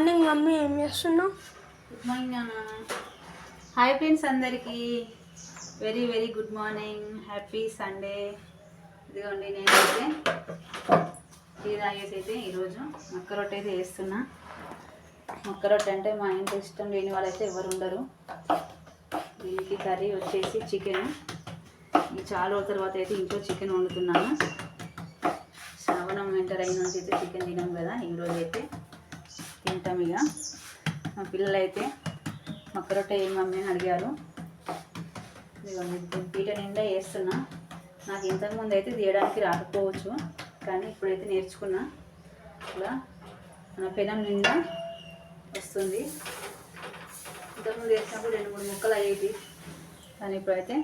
Morning mummy ఏం చేస్తున్నావు? Good morning నాన్న హాయ్ ఫ్రెండ్స్ అందరికీ. Very very good morning. Happy Sunday. ఇదిగోండి నేనైతే టీ తాగేసి అయితే ఈరోజు మక్క రొట్టె అయితే వేస్తున్నా మక్క రొట్టె అంటే మా ఇంట్లో ఇష్టం లేని వాళ్ళైతే ఎవరు ఉండరు. దీనికి కర్రీ వచ్చేసి చికెన్. ఈ చాలా రోజుల తర్వాత అయితే ఇంట్లో చికెన్ వండుతున్నాను. శ్రావణం ఎంటర్ అయిన నుంచి అయితే చికెన్ తినాం కదా ఈరోజు అయితే తింటాం ఇక. మా పిల్లలు అయితే మక్క రొట్టె ఏం మమ్మీ అని అడిగారు పీట నిండా వేస్తున్నా. నాకు ఇంతకుముందు అయితే తీయడానికి రాకపోవచ్చు కానీ ఇప్పుడైతే నేర్చుకున్నా. ఇలా మన పెనం నిండా వస్తుంది. ఇంతకుముందు వేసినప్పుడు రెండు మూడు ముక్కలు అయ్యేది కానీ ఇప్పుడైతే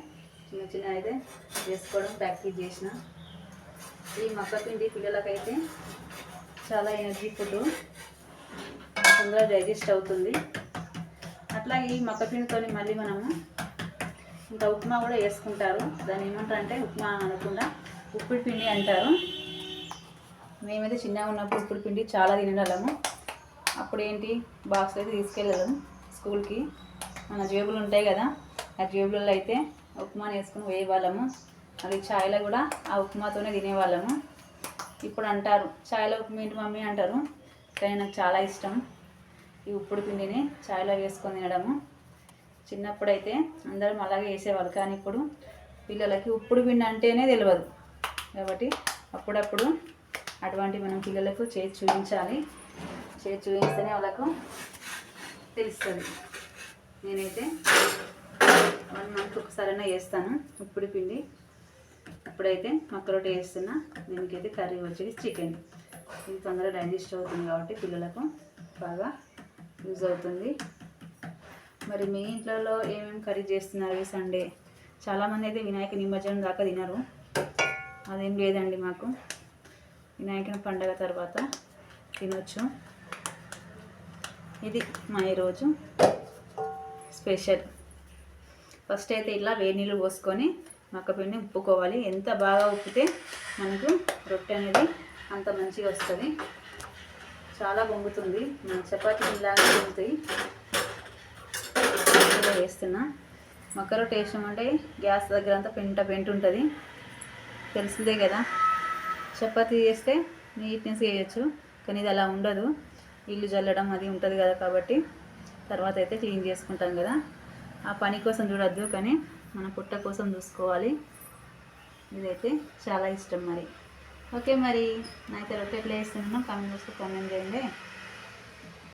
చిన్న చిన్న అయితే వేసుకోవడం ప్రాక్టీస్ చేసిన. ఈ మక్క పిండి పిల్లలకైతే చాలా ఎనర్జీ ఫుడ్ తొందరగా డైజెస్ట్ అవుతుంది. అట్లాగే ఈ మక్కపిండితో మళ్ళీ మనము ఇంకా ఉప్మా కూడా వేసుకుంటారు. దాన్ని ఏమంటారు అంటే ఉప్మా అనకుండా ఉప్పుడు పిండి అంటారు. మేమైతే చిన్నగా ఉన్నప్పుడు ఉప్పుడు పిండి చాలా తినగలము అప్పుడు ఏంటి బాక్స్ అయితే తీసుకెళ్ళాము స్కూల్కి. మన జేబులు ఉంటాయి కదా ఆ జేబులలో అయితే ఉప్మాని వేసుకుని వేయవాళ్ళము అది ఛాయ్లో కూడా ఆ ఉప్మాతోనే తినేవాళ్ళము. ఇప్పుడు అంటారు ఛాయ్లో ఉప్మా ఏంటి మమ్మీ అంటారు. కానీ నాకు చాలా ఇష్టం. ఈ ఉప్పుడు పిండిని చాయ్లో వేసుకొని తినడము. చిన్నప్పుడైతే అందరం అలాగే వేసేవాళ్ళు కానీ ఇప్పుడు పిల్లలకి ఉప్పుడు పిండి అంటేనే తెలియదు కాబట్టి అప్పుడప్పుడు అటువంటి మనం పిల్లలకు చేతి చూపించాలి. చేతి చూపిస్తేనే వాళ్ళకు తెలుస్తుంది. నేనైతే వన్ మంత్ ఒకసారైనా వేస్తాను ఉప్పుడు పిండి. ఇప్పుడైతే మక్క వేస్తున్నా దీనికైతే కర్రీ వచ్చేది చికెన్. ఇది తొందరగా డైజెస్ట్ అవుతుంది కాబట్టి పిల్లలకు బాగా యూజ్ అవుతుంది. మరి మీ ఇంట్లో ఏమేమి కర్రీ చేస్తున్నారు ఈ సండే? చాలామంది అయితే వినాయక నిమజ్జనం దాకా తినరు. అదేం లేదండి మాకు. వినాయకుని పండగ తర్వాత తినొచ్చు. ఇది మా ఈరోజు స్పెషల్. ఫస్ట్ అయితే ఇలా వేడి నీళ్ళు పోసుకొని మక్కపిండి ఉప్పుకోవాలి. ఎంత బాగా ఉప్పితే మనకు రొట్టె అనేది అంత మంచిగా వస్తుంది. చాలా పొంగుతుంది. మన చపాతీ లాగా పొంగుతాయి ఇలా వేస్తున్నా మక్క రొట్టె వేసామంటే గ్యాస్ దగ్గర అంతా పెంట పెంట ఉంటుంది. తెలిసిందే కదా. చపాతీ చేస్తే నీట్నెస్ చేయొచ్చు కానీ ఇది అలా ఉండదు. ఇల్లు చల్లడం అది ఉంటుంది కదా కాబట్టి తర్వాత అయితే క్లీన్ చేసుకుంటాం కదా. ఆ పని కోసం చూడొద్దు కానీ మన పుట్ట కోసం చూసుకోవాలి. ఇదైతే చాలా ఇష్టం మరి. ఓకే మరి నాకైతే రొట్టె ఎట్లా వేస్తున్నానో కామెంట్ చేస్తే కామెంట్ చేయండి.